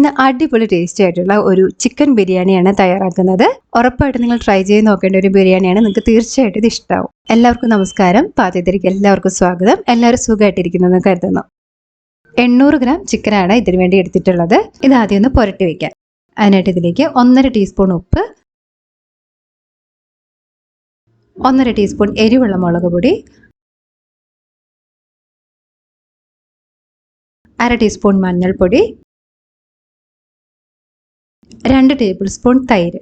ഇന്ന് അടിപൊളി ടേസ്റ്റി ആയിട്ടുള്ള ഒരു ചിക്കൻ ബിരിയാണിയാണ് തയ്യാറാക്കുന്നത്. ഉറപ്പായിട്ട് നിങ്ങൾ ട്രൈ ചെയ്ത് നോക്കേണ്ട ഒരു ബിരിയാണിയാണ്. നിങ്ങൾക്ക് തീർച്ചയായിട്ടും ഇത് ഇഷ്ടമാവും എല്ലാവർക്കും നമസ്കാരം. പാചകത്തിലേക്ക് എല്ലാവർക്കും സ്വാഗതം. എല്ലാവരും സുഖമായിട്ടിരിക്കുന്നു കരുതുന്നു. എണ്ണൂറ് ഗ്രാം ചിക്കനാണ് ഇതിനു വേണ്ടി എടുത്തിട്ടുള്ളത്. ഇത് ആദ്യം ഒന്ന് പുരട്ടി വെക്കാം. അതിനായിട്ട് ഇതിലേക്ക് ഒന്നര ടീസ്പൂൺ ഉപ്പ് ഒന്നര ടീസ്പൂൺ എരിവുള്ള മുളക് പൊടി അര ടീസ്പൂൺ മഞ്ഞൾപ്പൊടി രണ്ട് ടേബിൾ സ്പൂൺ തൈര്.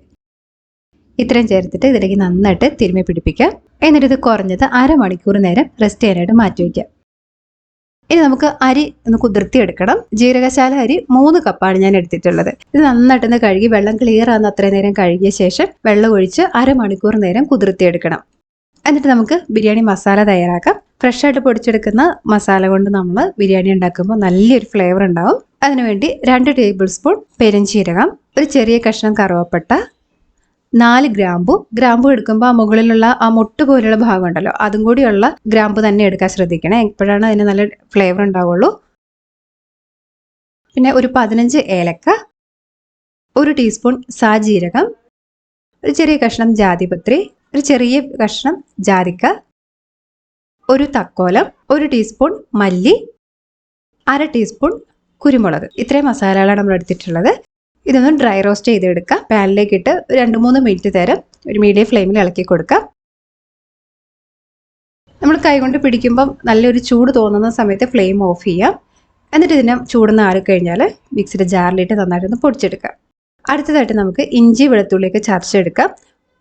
ഇത്രയും ചേർത്തിട്ട് ഇതിലേക്ക് നന്നായിട്ട് തിരുമ്മി പിടിപ്പിക്കാം. എന്നിട്ട് ഇത് കുറഞ്ഞത് അരമണിക്കൂർ നേരം റെസ്റ്റ് ചെയ്യാനായിട്ട് മാറ്റി വയ്ക്കാം. ഇനി നമുക്ക് അരി ഒന്ന് കുതിർത്തി എടുക്കണം ജീരകശാല അരി മൂന്ന് കപ്പാണ് ഞാൻ എടുത്തിട്ടുള്ളത്. ഇത് നന്നായിട്ടൊന്ന് കഴുകി വെള്ളം ക്ലിയർ ആകുന്ന അത്രയും നേരം കഴുകിയ ശേഷം വെള്ളം ഒഴിച്ച് അരമണിക്കൂർ നേരം കുതിർത്തി എടുക്കണം എന്നിട്ട് നമുക്ക് ബിരിയാണി മസാല തയ്യാറാക്കാം. ഫ്രഷ് ആയിട്ട് പൊടിച്ചെടുക്കുന്ന മസാല കൊണ്ട് നമ്മൾ ബിരിയാണി ഉണ്ടാക്കുമ്പോൾ നല്ലൊരു ഫ്ലേവർ ഉണ്ടാവും. അതിനുവേണ്ടി രണ്ട് ടേബിൾ സ്പൂൺ പെരുംജീരകം ഒരു ചെറിയ കഷ്ണം കറുവപ്പട്ട നാല് ഗ്രാമ്പു. ഗ്രാമ്പു എടുക്കുമ്പോൾ ആ മുകളിലുള്ള ആ മുട്ട് പോലെയുള്ള ഭാഗം ഉണ്ടല്ലോ അതും കൂടിയുള്ള ഗ്രാമ്പു തന്നെ എടുക്കാൻ ശ്രദ്ധിക്കണേ. എപ്പോഴാണ് അതിന് നല്ല ഫ്ലേവർ ഉണ്ടാവുള്ളൂ. പിന്നെ ഒരു പതിനഞ്ച് ഏലക്ക ഒരു ടീസ്പൂൺ സാജീരകം ഒരു ചെറിയ കഷ്ണം ജാതിപത്രി ഒരു ചെറിയ കഷ്ണം ജാതിക്ക ഒരു തക്കോലം ഒരു ടീസ്പൂൺ മല്ലി അര ടീസ്പൂൺ കുരുമുളക്. ഇത്രയും മസാലകളാണ് നമ്മൾ എടുത്തിട്ടുള്ളത്. ഇതൊന്ന് ഡ്രൈ റോസ്റ്റ് ചെയ്തെടുക്കാം പാനിലേക്ക് ഇട്ട് രണ്ട് മൂന്ന് മിനിറ്റ് നേരം ഒരു മീഡിയം ഫ്ലെയിമിൽ ഇളക്കി കൊടുക്കാം നമ്മൾ കൈകൊണ്ട് പിടിക്കുമ്പം നല്ലൊരു ചൂട് തോന്നുന്ന സമയത്ത് ഫ്ലെയിം ഓഫ് ചെയ്യാം. എന്നിട്ട് ഇതിനെ ചൂടുന്ന് ആറിക്കഴിഞ്ഞാൽ മിക്സിയുടെ ജാറിലിട്ട് നന്നായിട്ടൊന്ന് പൊടിച്ചെടുക്കാം അടുത്തതായിട്ട് നമുക്ക് ഇഞ്ചി വെളുത്തുള്ളിയൊക്കെ ചതച്ചെടുക്കാം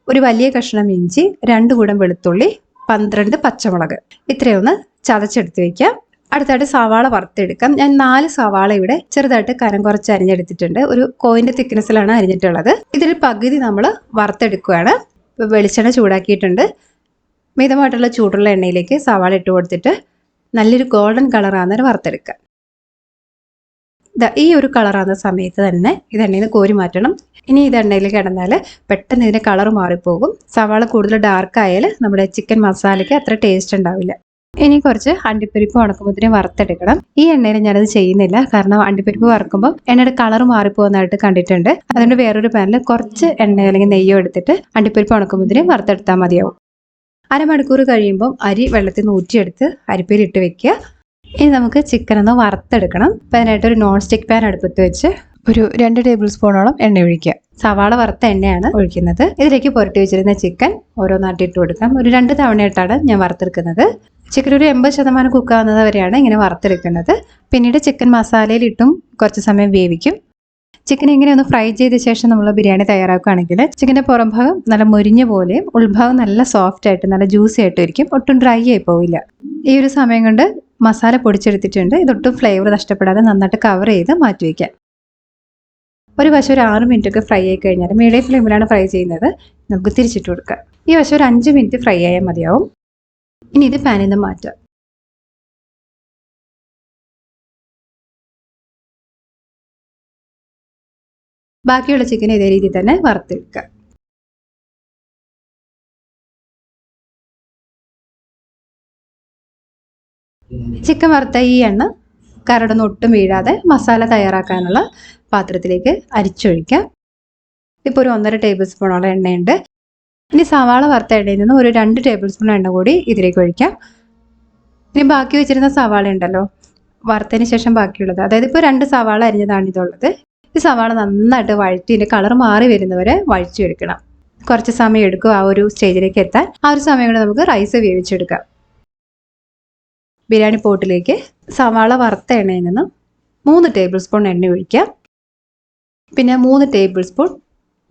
ഒരു വലിയ കഷ്ണം ഇഞ്ചി രണ്ട് കൂടം വെളുത്തുള്ളി പന്ത്രണ്ട് പച്ചമുളക്. ഇത്രയൊന്ന് ചതച്ചെടുത്ത് വെക്കാം അടുത്തായിട്ട് സവാള വറുത്തെടുക്കാം. ഞാൻ നാല് സവാള ഇവിടെ ചെറുതായിട്ട് കനം കുറച്ച് അരിഞ്ഞെടുത്തിട്ടുണ്ട്. ഒരു കോയിന്റെ തിക്നെസ്സിലാണ് അരിഞ്ഞിട്ടുള്ളത്. ഇതിൽ പകുതി നമ്മൾ വറുത്തെടുക്കുകയാണ്. വെളിച്ചെണ്ണ ചൂടാക്കിയിട്ടുണ്ട്. മിതമായിട്ടുള്ള ചൂടുള്ള എണ്ണയിലേക്ക് സവാള ഇട്ട് കൊടുത്തിട്ട് നല്ലൊരു ഗോൾഡൻ വറുത്തെടുക്കാം വറുത്തെടുക്കുക. ഈ ഒരു കളറാകുന്ന സമയത്ത് തന്നെ ഇത് എണ്ണയിൽ നിന്ന് കോരി മാറ്റണം. ഇനി ഇത് എണ്ണയിൽ കിടന്നാൽ പെട്ടെന്ന് ഇതിന്റെ കളർ മാറിപ്പോകും. സവാള കൂടുതൽ ഡാർക്ക് ആയാൽ നമ്മുടെ ചിക്കൻ മസാലയ്ക്ക് അത്ര ടേസ്റ്റ് ഉണ്ടാവില്ല. ഇനി കുറച്ച് അണ്ടിപ്പരിപ്പ് ഉണക്കുമ്പോഴത്തേനും വറുത്തെടുക്കണം. ഈ എണ്ണയിൽ ഞാനത് ചെയ്യുന്നില്ല. കാരണം അണ്ടിപ്പരിപ്പ് വറുക്കുമ്പോൾ എണ്ണയുടെ കളർ മാറിപ്പോകുന്നതായിട്ട് കണ്ടിട്ടുണ്ട്. അതുകൊണ്ട് വേറൊരു പാനിൽ കുറച്ച് എണ്ണ അല്ലെങ്കിൽ നെയ്യോ എടുത്തിട്ട് അണ്ടിപ്പരിപ്പ് ഉണക്കുമ്പോഴത്തേനും വറുത്തെടുത്താൽ മതിയാവും. അരമണിക്കൂർ കഴിയുമ്പോൾ അരി വെള്ളത്തിൽ നിന്ന് ഊറ്റിയെടുത്ത് അരിപ്പയിൽ ഇട്ട് വെക്കുക. ഇനി നമുക്ക് ചിക്കൻ ഒന്ന് വറുത്തെടുക്കണം. അപ്പം അതിനായിട്ട് ഒരു നോൺ സ്റ്റിക്ക് പാൻ അടുപ്പത്ത് വെച്ച് ഒരു രണ്ട് ടേബിൾ സ്പൂണോളം എണ്ണ ഒഴിക്കുക. സവാള വറുത്ത എണ്ണയാണ് ഒഴിക്കുന്നത്. ഇതിലേക്ക് പുരട്ടി വെച്ചിരുന്ന ചിക്കൻ ഓരോന്നായിട്ട് ഇട്ട് കൊടുക്കാം. ഒരു രണ്ട് തവണയായിട്ടാണ് ഞാൻ വറുത്തെടുക്കുന്നത്. ചിക്കൻ ഒരു എൺപത് ശതമാനം കുക്കാവുന്നത് വരെയാണ് ഇങ്ങനെ വറുത്തെടുക്കുന്നത്. പിന്നീട് ചിക്കൻ മസാലയിൽ ഇട്ടും കുറച്ച് സമയം വേവിക്കും. ചിക്കൻ ഇങ്ങനെ ഒന്ന് ഫ്രൈ ചെയ്ത ശേഷം നമ്മൾ ബിരിയാണി തയ്യാറാക്കുകയാണെങ്കിൽ ചിക്കന്റെ പുറം ഭാഗം നല്ല മുരിഞ്ഞ പോലെയും ഉൾഭാഗം നല്ല സോഫ്റ്റ് ആയിട്ട് നല്ല ജ്യൂസി ആയിട്ടും ഇരിക്കും ഒട്ടും ഡ്രൈ ആയി പോവില്ല. ഈ ഒരു സമയം കൊണ്ട് മസാല പൊടിച്ചെടുത്തിട്ടുണ്ട്. ഇതൊട്ടും ഫ്ലേവർ നഷ്ടപ്പെടാതെ നന്നായിട്ട് കവർ ചെയ്ത് മാറ്റി വയ്ക്കാം. ഒരു വശം ഒരു ആറ് മിനിറ്റ് ഒക്കെ ഫ്രൈ ആയി കഴിഞ്ഞാൽ മീഡിയം ഫ്ലെയിമിലാണ് ഫ്രൈ ചെയ്യുന്നത്. നമുക്ക് തിരിച്ചിട്ട് കൊടുക്കാം. ഈ വശം ഒരു അഞ്ച് മിനിറ്റ് ഫ്രൈ ആയാൽ മതിയാവും. ഇനി ഇത് പാനിൽ നിന്ന് മാറ്റുക. ബാക്കിയുള്ള ചിക്കൻ ഇതേ രീതിയിൽ തന്നെ വറുത്തെടുക്കുക. ചിക്കൻ വറുത്ത ഈ എണ്ണ കരടൊന്നും ഒട്ടും വീഴാതെ മസാല തയ്യാറാക്കാനുള്ള പാത്രത്തിലേക്ക് അരിച്ചൊഴിക്കാം ഇപ്പോൾ ഒരു ഒന്നര ടേബിൾ സ്പൂണോളം എണ്ണയുണ്ട്. ഇനി സവാള വറുത്ത നിന്ന് ഒരു രണ്ട് ടേബിൾ സ്പൂൺ എണ്ണ കൂടി ഇതിലേക്ക് ഒഴിക്കാം. ഇനി ബാക്കി വെച്ചിരുന്ന സവാള ഉണ്ടല്ലോ വറുത്തതിന് ശേഷം ബാക്കിയുള്ളത്. അതായത് ഇപ്പോൾ രണ്ട് സവാള അരിഞ്ഞതാണ് ഇതുള്ളത്. ഈ സവാള നന്നായിട്ട് വഴറ്റി ഇതിന്റെ കളർ മാറി വരുന്നവരെ വഴിച്ചു എടുക്കണം. കുറച്ച് സമയം എടുക്കും ആ ഒരു സ്റ്റേജിലേക്ക് എത്താൻ. ആ ഒരു സമയം കൊണ്ട് നമുക്ക് റൈസ് വേവിച്ചെടുക്കാം. ബിരിയാണി പോട്ടിലേക്ക് സവാള വറുത്ത എണ്ണയിൽ നിന്ന് മൂന്ന് ടേബിൾ സ്പൂൺ എണ്ണ ഒഴിക്കാം. പിന്നെ മൂന്ന് ടേബിൾ സ്പൂൺ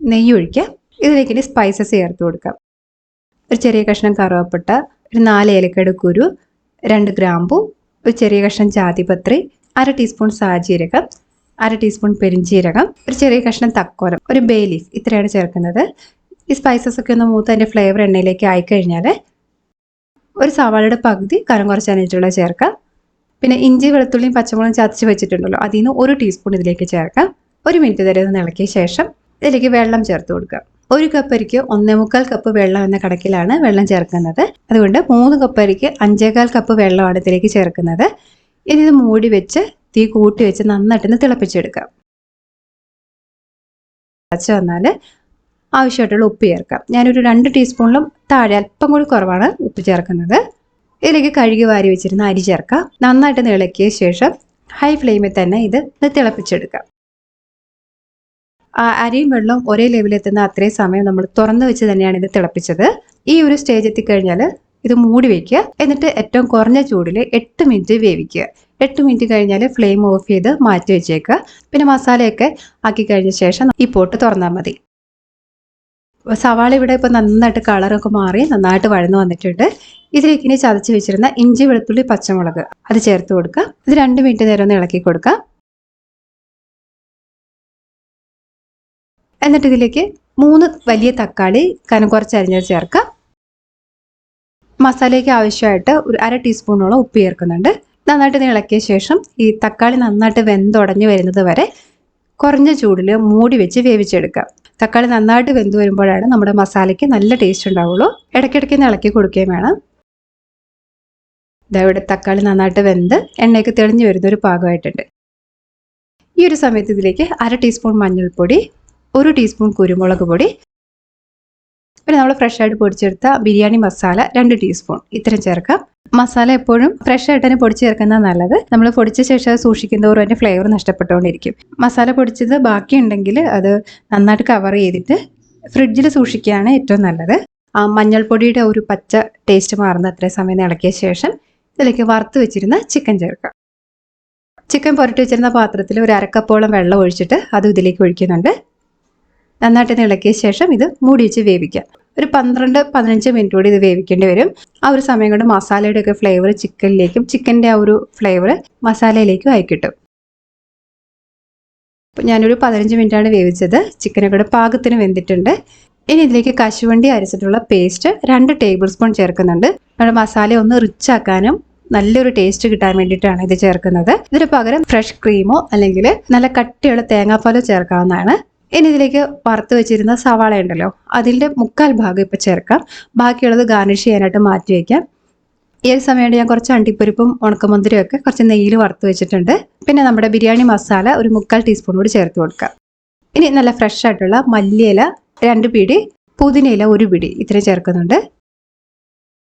നെയ്യ് ഒഴിക്കാം. ഇതിലേക്ക് ഇനി സ്പൈസസ് ചേർത്ത് കൊടുക്കാം. ഒരു ചെറിയ കഷ്ണം കറുവപ്പട്ട ഒരു നാല് ഏലക്കയുടെ കുരു രണ്ട് ഗ്രാമ്പു ഒരു ചെറിയ കഷ്ണം ജാതിപത്രി അര ടീസ്പൂൺ സാജീരകം അര ടീസ്പൂൺ പെരിഞ്ചീരകം ഒരു ചെറിയ കഷ്ണം തക്കോലം ഒരു ബേ ലീഫ് ഇത്രയാണ് ചേർക്കുന്നത്. ഈ സ്പൈസസ് ഒക്കെ ഒന്ന് മൂത്ത് അതിന്റെ ഫ്ലേവർ എണ്ണയിലേക്ക് ആയിക്കഴിഞ്ഞാൽ ഒരു സവാളയുടെ പകുതി കരം കുറച്ച് അനിട്ടുള്ള ചേർക്കാം. പിന്നെ ഇഞ്ചി വെളുത്തുള്ളിയും പച്ചമുളകും ചതച്ച് വെച്ചിട്ടുണ്ടല്ലോ അതിൽ നിന്ന് ഒരു ടീസ്പൂൺ ഇതിലേക്ക് ചേർക്കാം. ഒരു മിനിറ്റ് വരെ ഒന്ന് ഇളക്കിയ ശേഷം ഇതിലേക്ക് വെള്ളം ചേർത്ത് കൊടുക്കാം. ഒരു കപ്പ് അരിക്ക് ഒന്നേ മുക്കാൽ കപ്പ് വെള്ളം എന്ന കണക്കിലാണ് വെള്ളം ചേർക്കുന്നത്. അതുകൊണ്ട് മൂന്ന് കപ്പ് അരിക്ക് അഞ്ചേകാൽ കപ്പ് വെള്ളമാണ് ഇതിലേക്ക് ചേർക്കുന്നത്. ഇനി ഇത് മൂടി വെച്ച് തീ കൂട്ടി വെച്ച് നന്നായിട്ടൊന്ന് തിളപ്പിച്ചെടുക്കാം. തിളച്ച് വന്നാൽ ആവശ്യമായിട്ടുള്ള ഉപ്പ് ചേർക്കാം. ഞാനൊരു രണ്ട് ടീസ്പൂണിലും താഴെ അല്പം കൂടി കുറവാണ് ഉപ്പ് ചേർക്കുന്നത്. ഇതിലേക്ക് കഴുകി വാരി വെച്ചിരുന്ന അരി ചേർക്കാം. നന്നായിട്ട് ഇളക്കിയ ശേഷം ഹൈ ഫ്ലെയിമിൽ തന്നെ ഇത് തിളപ്പിച്ചെടുക്കാം. അരിയും വെള്ളവും ഒരേ ലെവലെത്തുന്ന അത്രയും സമയം നമ്മൾ തുറന്നു വെച്ച് തന്നെയാണ് ഇത് തിളപ്പിച്ചത്. ഈ ഒരു സ്റ്റേജ് എത്തിക്കഴിഞ്ഞാൽ ഇത് മൂടി വെക്കുക എന്നിട്ട് ഏറ്റവും കുറഞ്ഞ ചൂടിൽ എട്ട് മിനിറ്റ് വേവിക്കുക. എട്ട് മിനിറ്റ് കഴിഞ്ഞാൽ ഫ്ലെയിം ഓഫ് ചെയ്ത് മാറ്റി വെച്ചേക്കുക. പിന്നെ മസാലയൊക്കെ ആക്കി കഴിഞ്ഞ ശേഷം ഈ പോട്ട് തുറന്നാൽ മതി. സവാള ഇവിടെ ഇപ്പോൾ നന്നായിട്ട് കളറൊക്കെ മാറി നന്നായിട്ട് വഴന്നു വന്നിട്ടുണ്ട്. ഇതിലേക്ക് ഇനി ചതച്ച് വെച്ചിരുന്ന ഇഞ്ചി വെളുത്തുള്ളി പച്ചമുളക് അത് ചേർത്ത് കൊടുക്കുക. ഇത് രണ്ട് മിനിറ്റ് നേരം ഒന്ന് ഇളക്കി കൊടുക്കുക. എന്നിട്ട് ഇതിലേക്ക് മൂന്ന് വലിയ തക്കാളി കനം കുറച്ച് അരിഞ്ഞത് ചേർക്കുക മസാലയ്ക്ക് ആവശ്യമായിട്ട് ഒരു അര ടീസ്പൂണോളം ഉപ്പ് ചേർക്കുന്നുണ്ട്. നന്നായിട്ട് ഇളക്കിയ ശേഷം ഈ തക്കാളി നന്നായിട്ട് വെന്തുടഞ്ഞു വരുന്നത് വരെ കുറഞ്ഞ ചൂടിൽ മൂടി വെച്ച് വേവിച്ചെടുക്കാം തക്കാളി നന്നായിട്ട് വെന്ത് വരുമ്പോഴാണ് നമ്മുടെ മസാലയ്ക്ക് നല്ല ടേസ്റ്റ് ഉണ്ടാവുള്ളൂ. ഇടയ്ക്കിടയ്ക്ക് ഇളക്കി കൊടുക്കുകയും വേണം. ഇതവിടെ തക്കാളി നന്നായിട്ട് വെന്ത് എണ്ണയൊക്കെ തെളിഞ്ഞു വരുന്ന ഒരു പാകമായിട്ടുണ്ട്. ഈ ഒരു സമയത്ത് ഇതിലേക്ക് അര ടീസ്പൂൺ മഞ്ഞൾപ്പൊടി ഒരു ടീസ്പൂൺ കുരുമുളക് പൊടി പിന്നെ നമ്മൾ ഫ്രഷ് ആയിട്ട് പൊടിച്ചെടുത്ത ബിരിയാണി മസാല രണ്ട് ടീസ്പൂൺ. ഇത്രയും ചേർക്കാം. മസാല എപ്പോഴും ഫ്രഷ് ആയിട്ട് തന്നെ പൊടിച്ച് ചേർക്കുന്നത് നല്ലത്. നമ്മൾ പൊടിച്ച ശേഷം അത് സൂക്ഷിക്കുന്നതോറും അതിന്റെ ഫ്ലേവർ നഷ്ടപ്പെട്ടുകൊണ്ടിരിക്കും മസാല പൊടിച്ചത് ബാക്കിയുണ്ടെങ്കിൽ അത് നന്നായിട്ട് കവർ ചെയ്തിട്ട് ഫ്രിഡ്ജിൽ സൂക്ഷിക്കുകയാണ് ഏറ്റവും നല്ലത്. ആ മഞ്ഞൾപ്പൊടിയുടെ ഒരു പച്ച ടേസ്റ്റ് മാറുന്ന അത്രയും സമയം ഇളക്കിയ ശേഷം ഇതിലേക്ക് വറുത്ത് വെച്ചിരുന്ന ചിക്കൻ ചേർക്കാം. ചിക്കൻ പുരട്ടി വെച്ചിരുന്ന പാത്രത്തിൽ ഒരു അരക്കപ്പോളം വെള്ളം ഒഴിച്ചിട്ട് അത് ഇതിലേക്ക് ഒഴിക്കുന്നുണ്ട്. നന്നായിട്ട് ഇളക്കിയ ശേഷം ഇത് മൂടി വെച്ച് വേവിക്കാം ഒരു പന്ത്രണ്ട് പതിനഞ്ച് മിനിറ്റ് കൂടി ഇത് വേവിക്കേണ്ടി വരും. ആ ഒരു സമയം കൊണ്ട് മസാലയുടെ ഒക്കെ ഫ്ലേവർ ചിക്കനിലേക്കും ചിക്കന്റെ ആ ഒരു ഫ്ലേവർ മസാലയിലേക്കും ആയി കിട്ടും. ഞാനൊരു പതിനഞ്ച് മിനിറ്റാണ് വേവിച്ചത്. ചിക്കനൊക്കെ പാകത്തിന് വെന്തിട്ടുണ്ട്. ഇനി ഇതിലേക്ക് കശുവണ്ടി അരച്ചിട്ടുള്ള പേസ്റ്റ് രണ്ട് ടേബിൾ സ്പൂൺ ചേർക്കുന്നുണ്ട്. നമ്മുടെ മസാല ഒന്ന് റിച്ച് ആക്കാനും നല്ലൊരു ടേസ്റ്റ് കിട്ടാൻ വേണ്ടിയിട്ടാണ് ഇത് ചേർക്കുന്നത്. ഇതിന് പകരം ഫ്രഷ് ക്രീമോ അല്ലെങ്കിൽ നല്ല കട്ടിയുള്ള തേങ്ങാപ്പാലോ ചേർക്കാവുന്നതാണ്. ഇനി ഇതിലേക്ക് വറുത്ത് വെച്ചിരുന്ന സവാള ഉണ്ടല്ലോ. അതിന്റെ മുക്കാൽ ഭാഗം ഇപ്പോൾ ചേർക്കാം. ബാക്കിയുള്ളത് ഗാർണിഷ് ചെയ്യാനായിട്ട് മാറ്റി വയ്ക്കാം ഈ ഒരു സമയത്ത് ഞാൻ കുറച്ച് അണ്ടിപ്പരിപ്പും ഉണക്കമുന്തിരിയും ഒക്കെ കുറച്ച് നെയ്യിൽ വറുത്ത് വെച്ചിട്ടുണ്ട്. പിന്നെ നമ്മുടെ ബിരിയാണി മസാല ഒരു മുക്കാൽ ടീസ്പൂൺ കൂടി ചേർത്ത് കൊടുക്കാം. ഇനി നല്ല ഫ്രഷ് ആയിട്ടുള്ള മല്ലിയില രണ്ട് പിടി പുതിനയില ഒരു പിടി ഇത്രയും ചേർക്കുന്നുണ്ട്.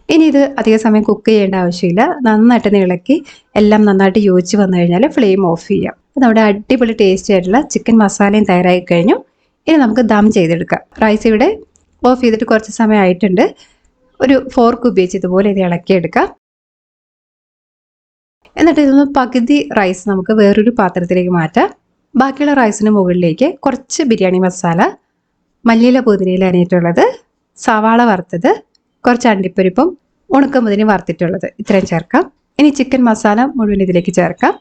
ഇനി ഇത് അധിക സമയം കുക്ക് ചെയ്യേണ്ട ആവശ്യമില്ല. നന്നായിട്ട് ഇളക്കി എല്ലാം നന്നായിട്ട് യോജിച്ച് വന്നു കഴിഞ്ഞാൽ ഫ്ലെയിം ഓഫ് ചെയ്യാം. നമ്മുടെ അടിപൊളി ടേസ്റ്റി ആയിട്ടുള്ള ചിക്കൻ മസാലയും തയ്യാറായി കഴിഞ്ഞു. ഇനി നമുക്ക് ദം ചെയ്തെടുക്കാം. റൈസ് ഇവിടെ ഓഫ് ചെയ്തിട്ട് കുറച്ച് സമയം ആയിട്ടുണ്ട്. ഒരു ഫോർക്ക് ഉപയോഗിച്ച് ഇതുപോലെ ഇത് ഇളക്കിയെടുക്കാം. എന്നിട്ട് ഇതൊന്ന് പകുതി റൈസ് നമുക്ക് വേറൊരു പാത്രത്തിലേക്ക് മാറ്റാം. ബാക്കിയുള്ള റൈസിന് മുകളിലേക്ക് കുറച്ച് ബിരിയാണി മസാല മല്ലിയില പുതിനയിൽ അനിയിട്ടുള്ളത് സവാള വറുത്തത് കുറച്ച് അണ്ടിപ്പരിപ്പും ഉണക്കമുതിന് വറുത്തിട്ടുള്ളത്. ഇത്രയും ചേർക്കാം. ഇനി ചിക്കൻ മസാല മുഴുവൻ ഇതിലേക്ക് ചേർക്കാം.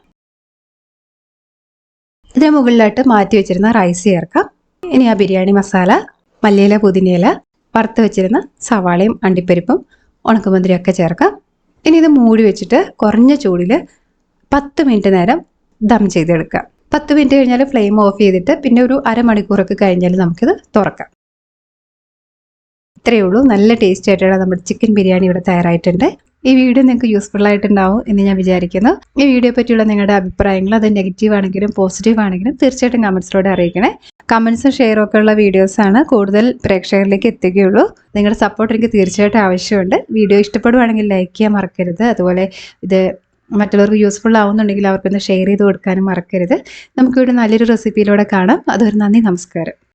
ഇതിന് മുകളിലായിട്ട് മാറ്റി വെച്ചിരുന്ന റൈസ് ചേർക്കാം. ഇനി ആ ബിരിയാണി മസാല മല്ലിയില പുതിനയില വറുത്ത് വെച്ചിരുന്ന സവാളയും അണ്ടിപ്പരിപ്പും ഉണക്കമുന്തിരിയും ഒക്കെ ചേർക്കാം. ഇനി ഇത് മൂടി വെച്ചിട്ട് കുറഞ്ഞ ചൂടിൽ പത്ത് മിനിറ്റ് നേരം ദം ചെയ്തെടുക്കാം. പത്ത് മിനിറ്റ് കഴിഞ്ഞാൽ ഫ്ലെയിം ഓഫ് ചെയ്തിട്ട് പിന്നെ ഒരു അരമണിക്കൂറൊക്കെ കഴിഞ്ഞാൽ നമുക്കിത് തുറക്കാം. ഇത്രയേ ഉള്ളൂ. നല്ല ടേസ്റ്റ് ആയിട്ടുള്ള നമ്മുടെ ചിക്കൻ ബിരിയാണി ഇവിടെ തയ്യാറായിട്ടുണ്ട്. ഈ വീഡിയോ നിങ്ങൾക്ക് യൂസ്ഫുൾ ആയിട്ടുണ്ടാവും എന്ന് ഞാൻ വിചാരിക്കുന്നു. ഈ വീഡിയോ പറ്റിയുള്ള നിങ്ങളുടെ അഭിപ്രായങ്ങൾ അത് നെഗറ്റീവ് ആണെങ്കിലും പോസിറ്റീവ് ആണെങ്കിലും തീർച്ചയായിട്ടും കമൻസിലൂടെ അറിയിക്കണേ. കമൻസും ഷെയറും ഒക്കെ ഉള്ള വീഡിയോസാണ് കൂടുതൽ പ്രേക്ഷകരിലേക്ക് എത്തുകയുള്ളൂ. നിങ്ങളുടെ സപ്പോർട്ട് എനിക്ക് തീർച്ചയായിട്ടും ആവശ്യമുണ്ട്. വീഡിയോ ഇഷ്ടപ്പെടുവാണെങ്കിൽ ലൈക്ക് ചെയ്യാൻ മറക്കരുത്. അതുപോലെ ഇത് മറ്റുള്ളവർക്ക് യൂസ്ഫുൾ ആവുന്നുണ്ടെങ്കിൽ അവർക്കൊന്ന് ഷെയർ ചെയ്ത് കൊടുക്കാനും മറക്കരുത്. നമുക്കിവിടെ നല്ലൊരു റെസിപ്പിയിലൂടെ കാണാം. അതൊരു നന്ദി നമസ്കാരം.